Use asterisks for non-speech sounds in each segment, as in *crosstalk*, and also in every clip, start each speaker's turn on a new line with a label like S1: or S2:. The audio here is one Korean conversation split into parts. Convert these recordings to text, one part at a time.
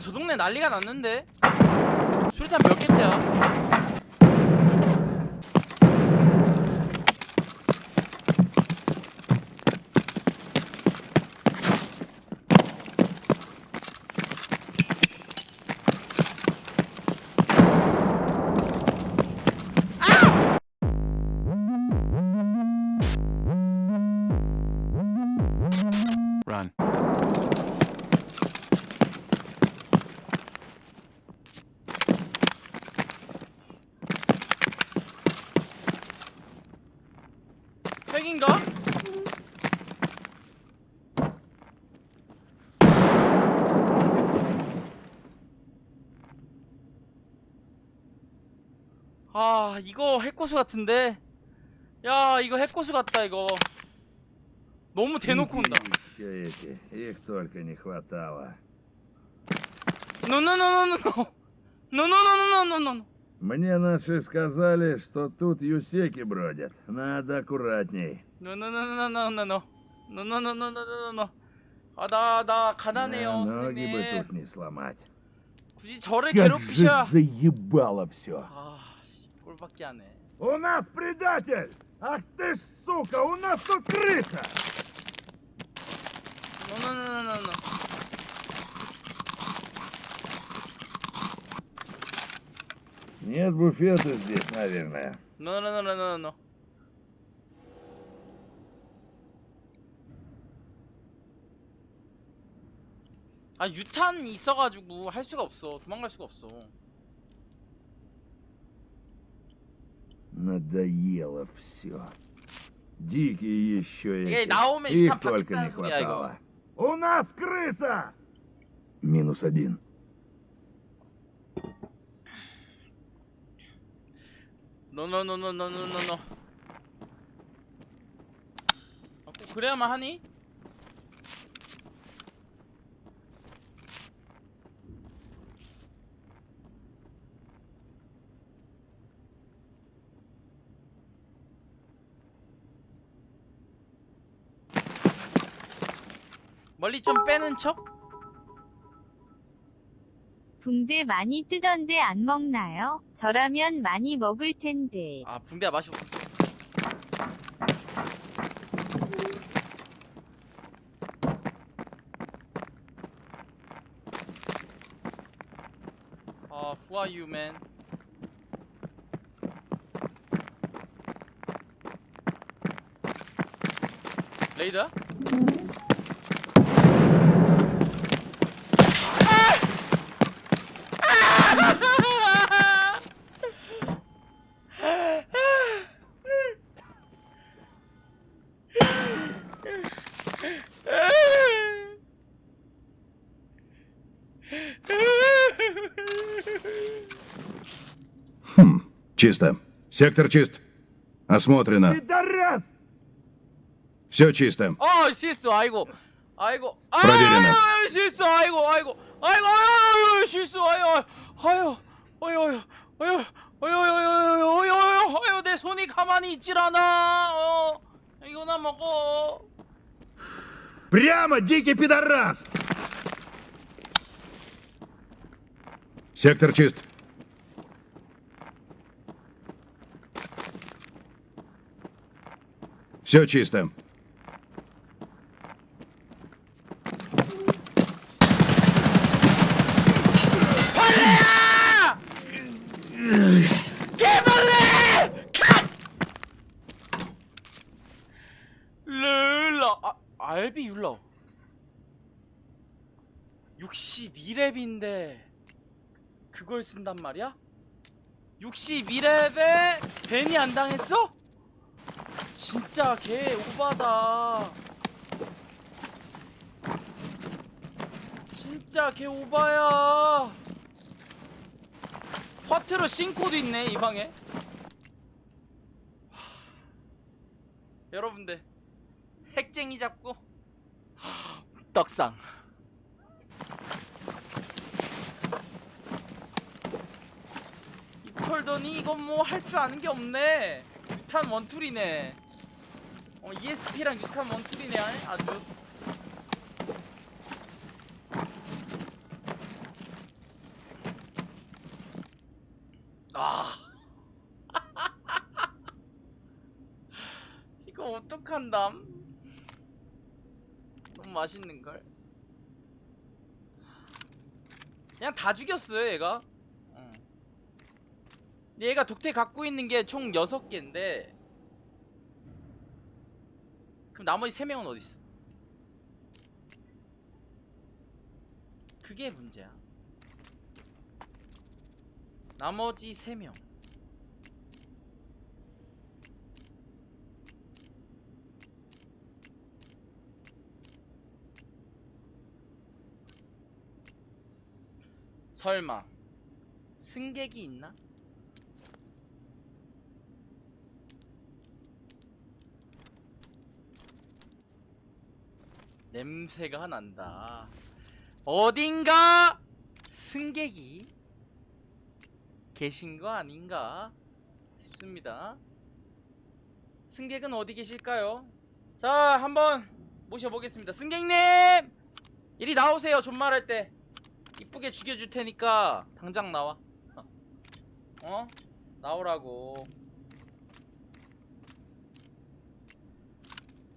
S1: 저 동네 난리가 났는데 수류탄 몇 개째야? 아 이거 핵고수 같은데 야 이거 핵고수 같다 이거 너무 대놓고 온다
S2: Все эти, их только не хватало.
S1: 노노노노노노 노노노노노노노
S2: Мне наши сказали, что тут юсеки бродят. Надо аккуратней.
S1: 노노노노노노노 노노노노노노노 아나 나 가난해요
S2: Да, ноги бы
S1: 선생님
S2: тут не сломать.
S1: 굳이 저를
S2: Как же
S1: 괴롭히셔
S2: заебало все.
S1: 아 씨, 꼴 밖에 안해
S2: У нас предатель! Ах ты ж, сука, у нас тут крыса!
S1: 노노노노노노
S2: Нет буфета здесь, наверное.
S1: 노노노노노노 아 유탄 있어가지고 할 수가 없어 도망갈 수가 없어
S2: Надоело все. Дикие еще
S1: 이게
S2: эти.
S1: 나오면
S2: Их
S1: 유탄
S2: только не
S1: 바뀌었다는 소리야 이거
S2: хватало. У нас крыса! Минус один.
S1: 노노노노노노노노 아, 꼭 그래야만 하니? 멀리 좀 빼는 척?
S3: 붕대 많이 뜨던데 안 먹나요? 저라면 많이 먹을 텐데.
S1: 아 붕대가 맛이 없어 아 who are you man 레이더?
S4: Чисто. Сектор чист. Осмотрено.
S2: Пидорас!
S4: Все чисто.
S1: 아 실수 아이고 아이고 아
S4: Проверено.
S1: 실수 아이고 아이고 아이고 아이고 실수 아이고 아유 아유 아유 아유 아유 아유 아유 아유 아유 아유 내 손이 가만히 있질 않아 어 이거나 먹어
S2: Прямо, дикий пидорас!
S4: Сектор чист. Все чисто.
S1: 개벌레 르라 아, 알비 율러 62렙인데 그걸 쓴단 말이야? 62렙에 벤이 안 당했어? 진짜 개 오바다. 진짜 개 오바야. 화트로 싱코도 있네 이 방에. 하... 여러분들 핵쟁이 잡고. 떡상. 입털더니 이건 뭐 할 줄 아는 게 없네. 유탄 원툴이네 어 ESP랑 유타 먼트리네 아주. 아. *laughs* 이거 어떡한담? 너무 맛있는걸? 그냥 다 죽였어요 얘가. 얘가 독태 갖고 있는 게 총 6개인데 그럼 나머지 3명은 어디 있어? 그게 문제야. 나머지 3명. 설마 승객이 있나? 냄새가 난다. 어딘가 승객이 계신 거 아닌가 싶습니다. 승객은 어디 계실까요? 자, 한번 모셔보겠습니다. 승객님! 이리 나오세요. 존말할 때. 이쁘게 죽여줄 테니까 당장 나와. 어? 나오라고.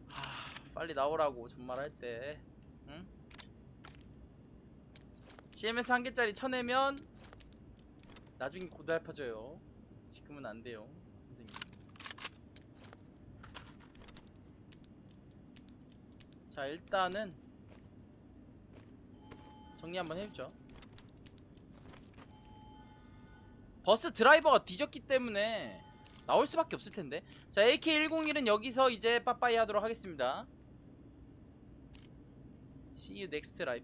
S1: 하, 빨리 나오라고 존말할 때. 응? CMS 한 개짜리 쳐내면 나중에 고달파져요. 지금은 안 돼요. 선생님. 자, 일단은 정리 한번 해주죠. 버스 드라이버가 뒤졌기 때문에 나올 수밖에 없을 텐데. 자, AK101은 여기서 이제 빠빠이 하도록 하겠습니다. See you next life.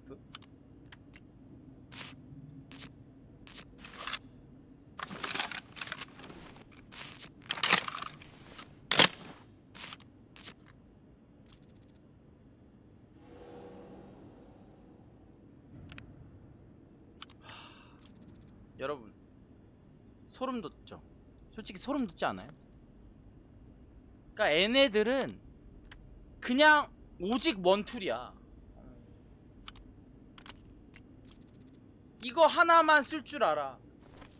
S1: 여러분 소름 돋죠? 솔직히 소름 돋지 않아요? 그러니까 얘네들은 그냥 오직 원툴이야. 이거 하나만 쓸 줄 알아.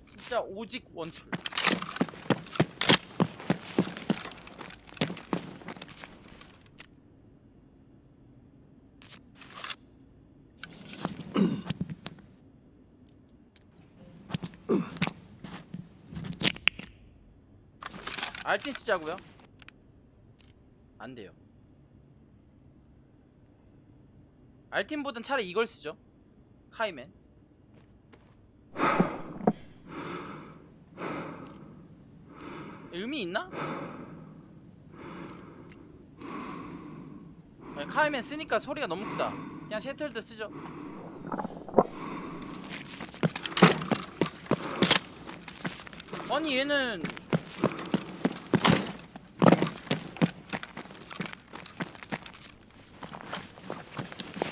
S1: 진짜 오직 원툴. *clears throat* 알틴 쓰자고요? 안 돼요. 알틴보단 차라리 이걸 쓰죠. 카이맨. 의미 있나? 카이맨 쓰니까 소리가 너무 크다. 그냥 셔틀드 쓰죠. 아니 얘는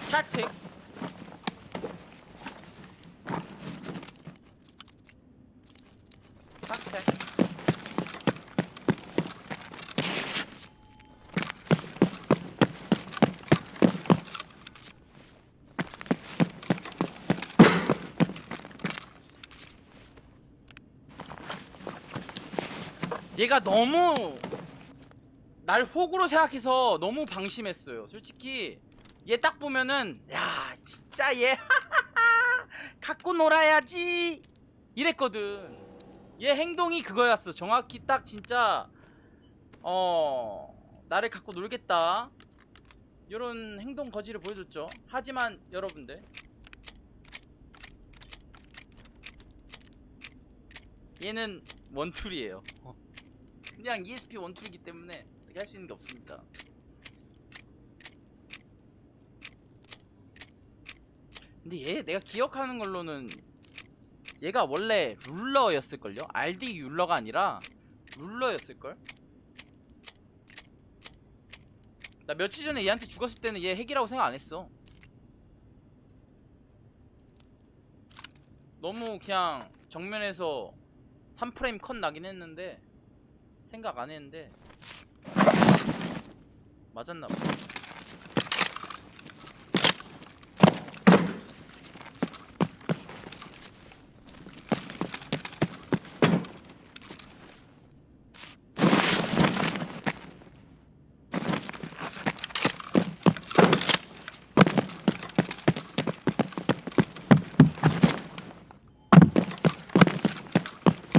S1: 택틱 택틱 얘가 너무 날 호구로 생각해서 너무 방심했어요. 솔직히 얘 딱 보면은 야 진짜 얘 *laughs* 갖고 놀아야지 이랬거든. 얘 행동이 그거였어. 정확히 딱 진짜 어 나를 갖고 놀겠다. 이런 행동 거지를 보여줬죠. 하지만 여러분들 얘는 원툴이에요. 그냥 ESP 원툴이기 때문에 어떻게 할 수 있는 게 없습니다. 근데 얘 내가 기억하는 걸로는 얘가 원래 룰러였을걸요? RD 룰러가 아니라 룰러였을걸? 나 며칠 전에 얘한테 죽었을 때는 얘 핵이라고 생각 안 했어. 너무 그냥 정면에서 3프레임 컷 나긴 했는데 생각 안 했는데 맞았나 봐.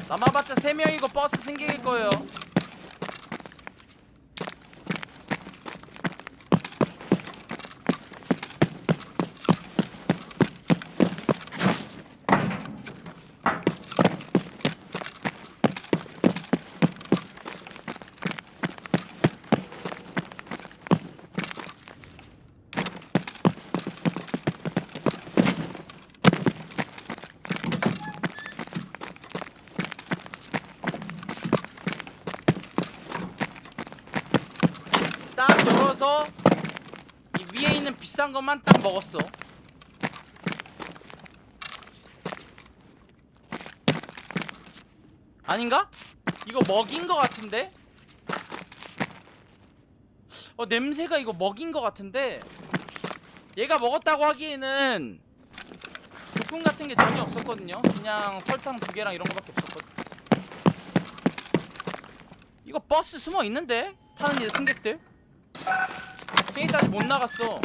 S1: 남아봤자 3명이고 버스 승객일 거예요 것만 딱 먹었어. 아닌가? 이거 먹인 것 같은데? 어 냄새가 이거 먹인 것 같은데 얘가 먹었다고 하기에는 부품 같은 게 전혀 없었거든요. 그냥 설탕 두 개랑 이런 거밖에 없었거든. 이거 버스 숨어 있는데 타는 이제 승객들. 승객들 아직 못 나갔어.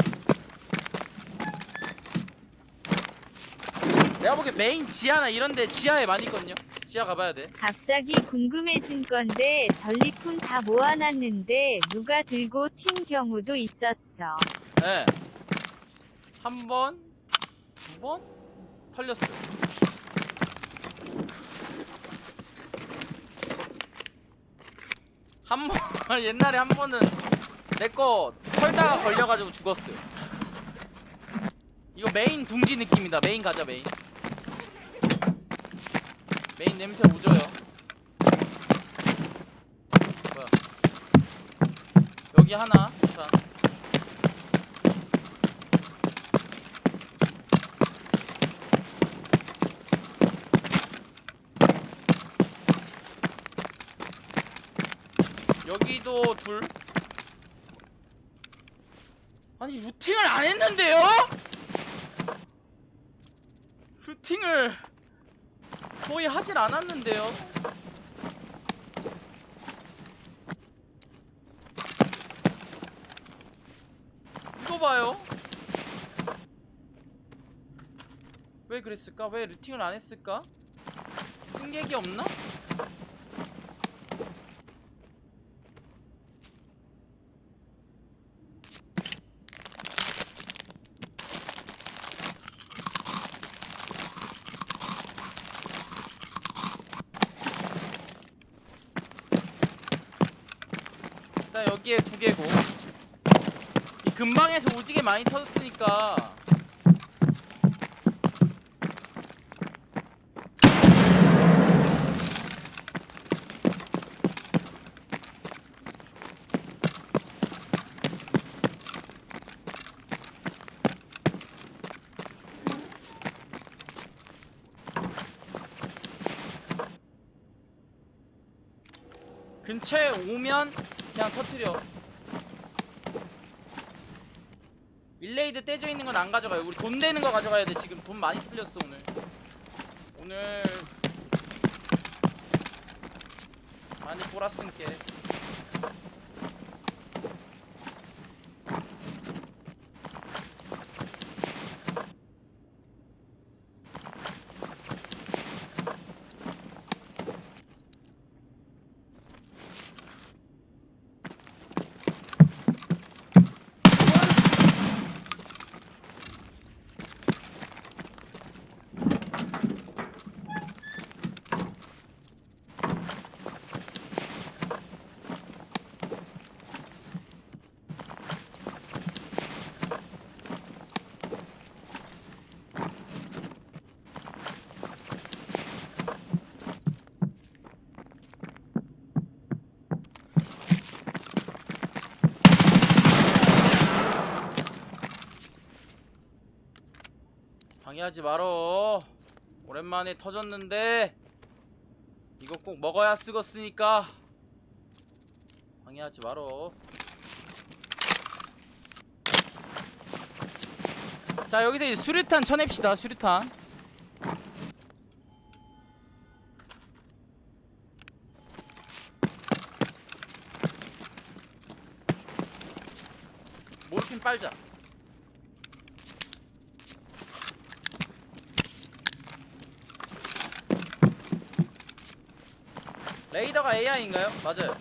S1: 내가 보기에 메인 지하나 이런데 지하에 많이 있거든요. 지하 가봐야 돼.
S3: 갑자기 궁금해진 건데 전리품 다 모아놨는데 누가 들고 튄 경우도 있었어.
S1: 네. 한 번, 두 번 털렸어. 한 번, *laughs* 옛날에 한 번은 내 거 털다가 걸려가지고 죽었어. 이거 메인 둥지 느낌이다. 메인 가자, 메인. 메인 냄새 오져요. 뭐야. 여기 하나, 일단. 여기도 둘. 아니 루팅을 안 했는데요? 루팅을 거의 하질 않았는데요. 이거 봐요. 왜 그랬을까? 왜 루팅을 안 했을까? 승객이 없나? 일단 여기에 두 개고. 이 근방에서 오지게 많이 터졌으니까. 근처에 오면 그냥 터트려. 일레이드 떼져 있는 건 안 가져가요. 우리 돈 되는 거 가져가야 돼 지금. 돈 많이 풀렸어 오늘. 오늘 많이 꼬랐으니 하지 말어. 오랜만에 터졌는데 이거 꼭 먹어야 쓰겄으니까 방해하지 말어. 자 여기서 이제 수류탄 쳐냅시다 수류탄. 몰핀 빨자 레이더가 AI인가요? 맞아요.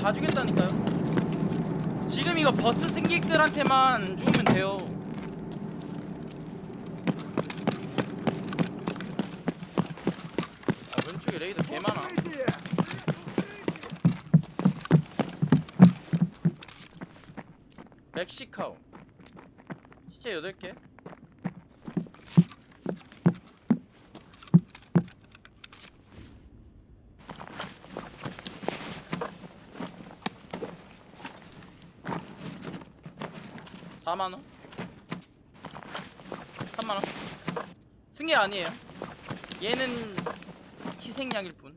S1: 다 죽였다니까요. 지금 이거 버스 승객들한테만 죽으면 돼요. 아, 레이더 개 많아. 멕시카오. 시체 8개. 사만 원? 3만 원? 승계 아니에요. 얘는 희생양일 뿐.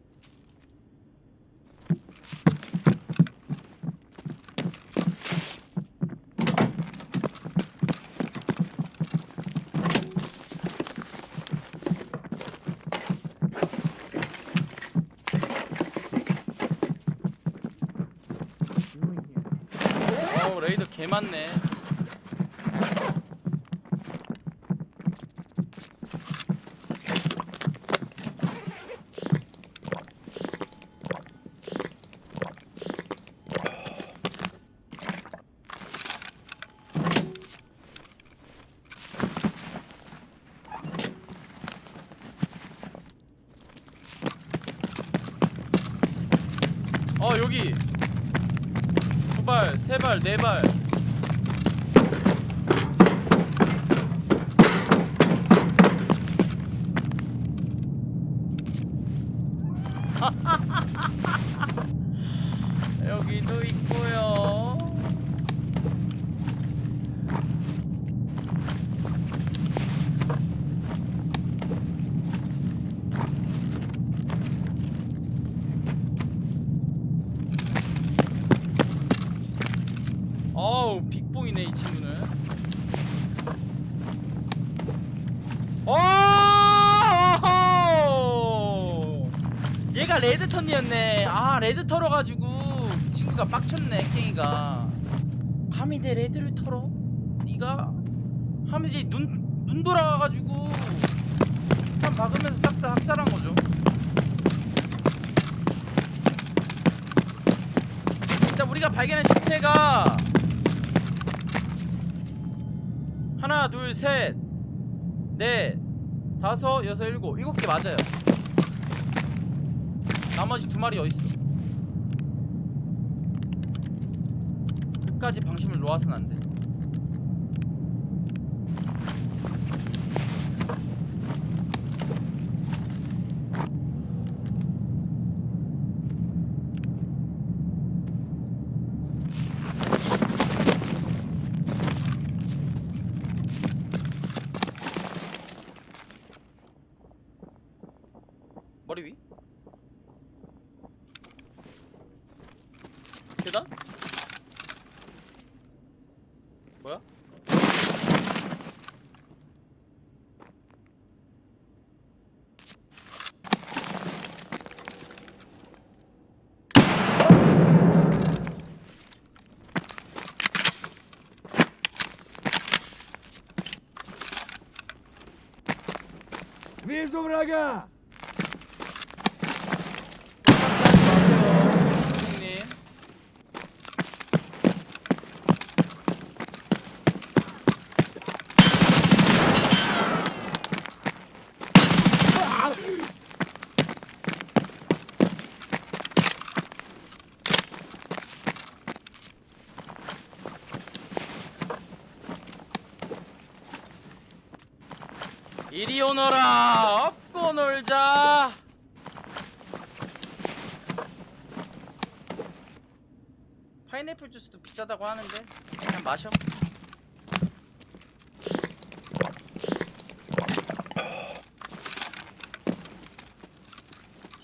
S1: 어우 레이더 개 많네. 어 여기 두 발, 네 발. 여기도 있고요. 어우 빅봉이네 이 친구는. 오 얘가 레드턴이었네. 아 레드 털어가지고 이 친구가 빡쳤네 깽이가. 감히 내 레드를 털어? 네가? 하면서 눈, 눈 돌아가가지고 한 박으면서 싹 다 학살한 거죠. 일단 우리가 발견한 시체가 둘셋넷 다섯 여섯 일곱. 일곱 개 맞아요. 나머지 두 마리 어딨어? 끝까지 방심을 놓아서는 안돼 머리 위? 계단? 뭐야?
S2: Вижу врага!
S1: 이리 오너라 업고 놀자 파인애플 주스도 비싸다고 하는데 그냥 마셔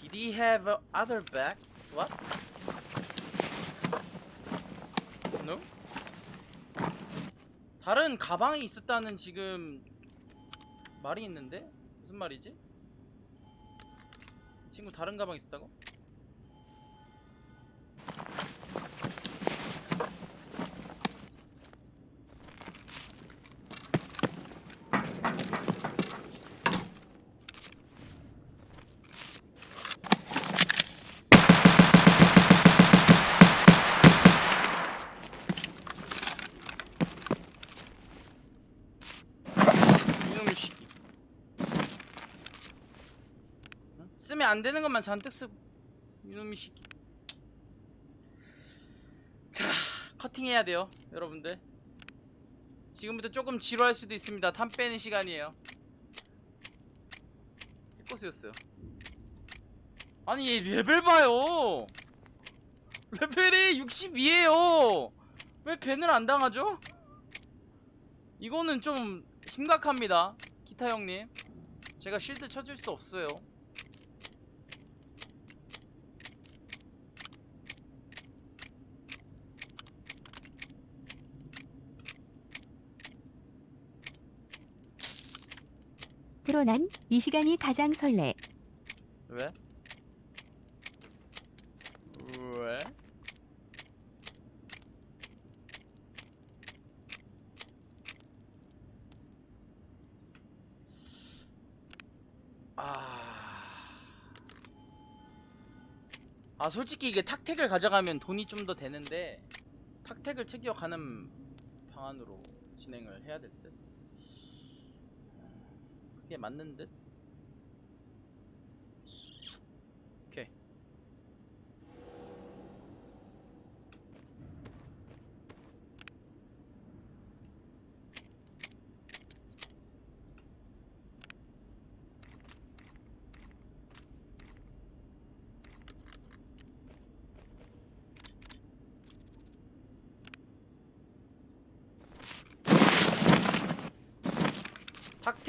S1: Did he have other bag? What? No? 다른 가방이 있었다는 지금 말이 있는데 무슨 말이지? 친구 다른 가방 있었다고? 안 되는 것만 잔뜩 쓰고 이놈의 시기 자 커팅해야 돼요 여러분들. 지금부터 조금 지루할 수도 있습니다. 탐 빼는 시간이에요. 해코스였어요. 아니 얘 레벨 봐요. 레벨이 62에요. 왜 밴을 안 당하죠? 이거는 좀 심각합니다 기타 형님. 제가 쉴드 쳐줄 수 없어요
S5: 프로난 이 시간이 가장 설레.
S1: 왜? 왜? 아... 아 솔직히 이게 탁택을 가져가면 돈이 좀 더 되는데 탁택을 챙겨가는 방안으로 진행을 해야 될 듯? 그게 맞는 듯? 오케이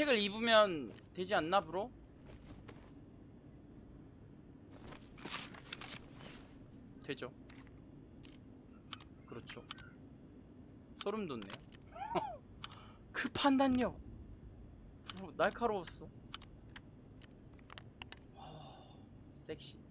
S1: 탁택을 입으면 되지 않나 브로? 되죠. 그렇죠. 소름 돋네요. *laughs* 그 판단력. 어, 날카로웠어. 와, 섹시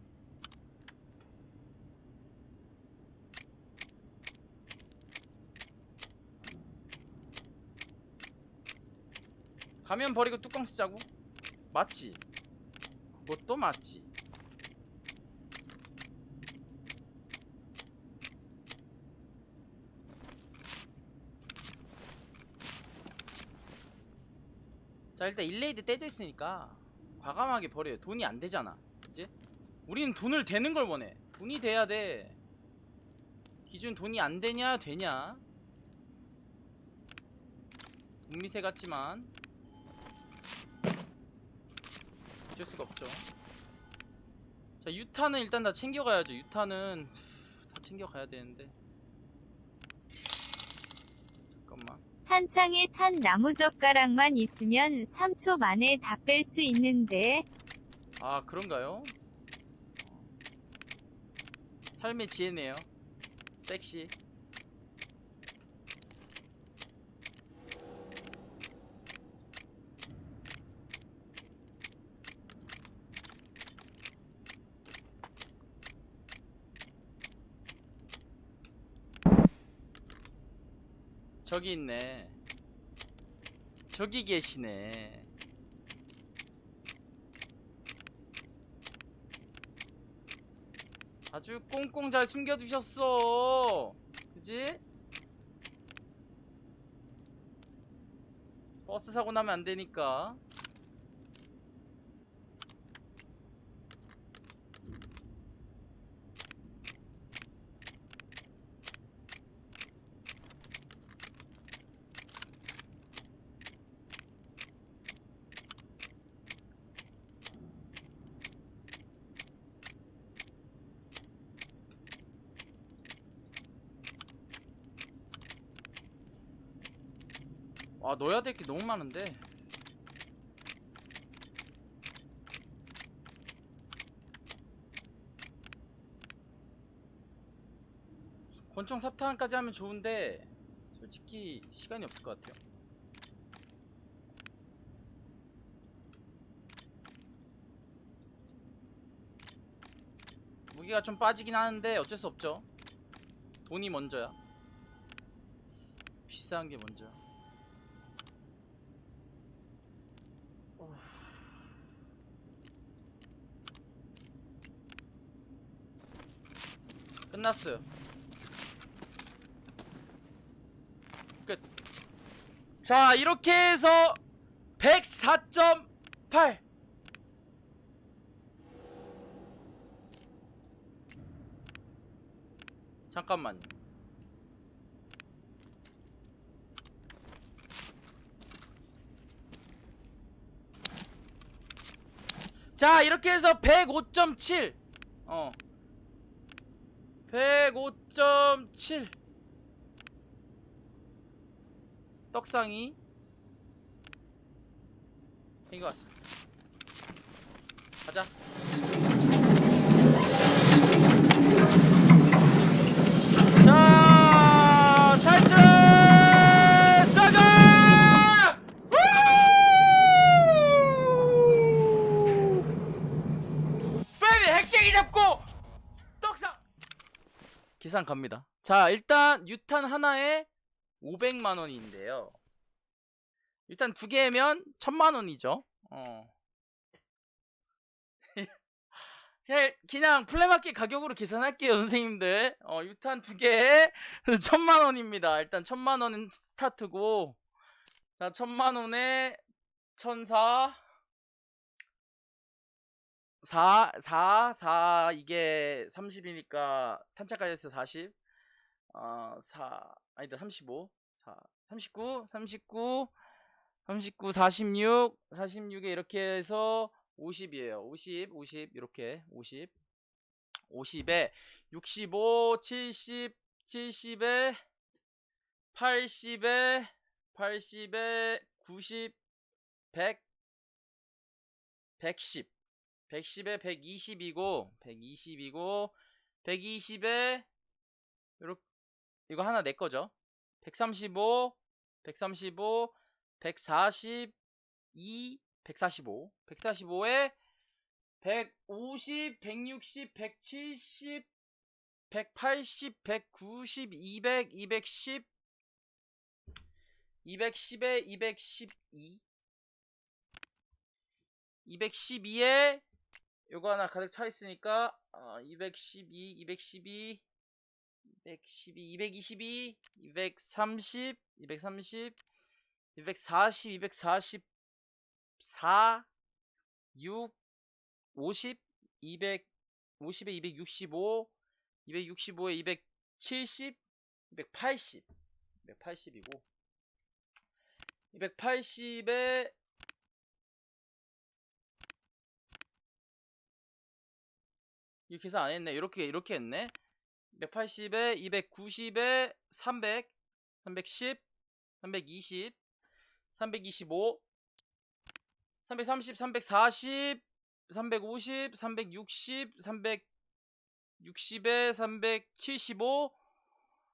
S1: 가면 버리고 뚜껑 쓰자고? 맞지? 그것도 맞지. 자 일단 일레이드 떼져 있으니까 과감하게 버려요. 돈이 안 되잖아. 그지? 우리는 돈을 되는 걸 원해. 돈이 돼야 돼. 기준 돈이 안 되냐 되냐? 돈미세 같지만 어쩔 수가 없죠. 자 유타는 일단 다 챙겨가야죠. 유타는 다 챙겨가야 되는데. 잠깐만.
S3: 탄창에 탄 나무젓가락만 있으면 3초 만에 다 뺄 수 있는데.
S1: 아 그런가요? 삶의 지혜네요. 섹시 저기 있네. 저기 계시네. 아주 꽁꽁 잘 숨겨두셨어. 그지? 버스 사고 나면 안 되니까 넣어야 될 게 너무 많은데 권총 삽탄까지 하면 좋은데 솔직히 시간이 없을 것 같아요 무게가 좀 빠지긴 하는데 어쩔 수 없죠. 돈이 먼저야. 비싼 게 먼저야. 끝났어요. 끝. 자, 이렇게 해서 104.8 잠깐만요. 자, 이렇게 해서 105.7. 어. 105.7. 떡상이 생겨왔습니다. 가자. 계산 갑니다. 자, 일단 유탄 하나에 500만 원인데요. 일단 두 개면 1000만 원이죠. 어. *laughs* 그냥, 플레마켓 가격으로 계산할게요, 선생님들. 어, 유탄 두 개에 천만 원입니다. 일단 천만 원은 스타트고, 자, 천만 원에 천 사, 사, 사, 사, 이게 30이니까 탄차까지 해서 40, 어, 4, 아니다, 35, 4, 39, 39, 39, 46, 46에 이렇게 해서 50이에요. 50, 50 이렇게 50, 50에 65, 70, 70에 80에 80에 90, 100, 110, 110에 120이고 120이고 120에 요렇게 이거 하나 내 거죠. 135, 135, 142, 145, 145에 150, 160, 170, 180, 190, 200, 210, 210에 212, 212에 요거 하나 가득 차 있으니까 어, 212, 212, 212, 222, 230, 230, 240, 244, 6, 50, 200, 50에 265, 265에 270, 280, 280이고, 280에 이 계산 안 했네. 이렇게 이렇게 했네. 180에 290에 300, 310, 320, 325, 330, 340, 350, 360, 360에 375,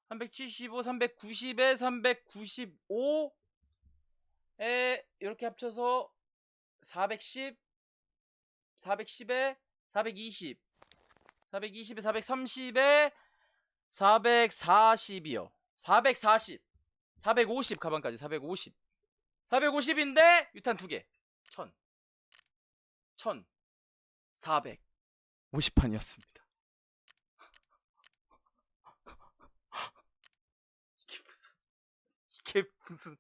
S1: 375, 390에 395 에 이렇게 합쳐서 410, 410에 420, 420에 430에 440이요. 440. 450 가방까지 450. 450인데 유탄 두 개. 1000. 1000. 400. 50판이었습니다. 이게 무슨 이게 무슨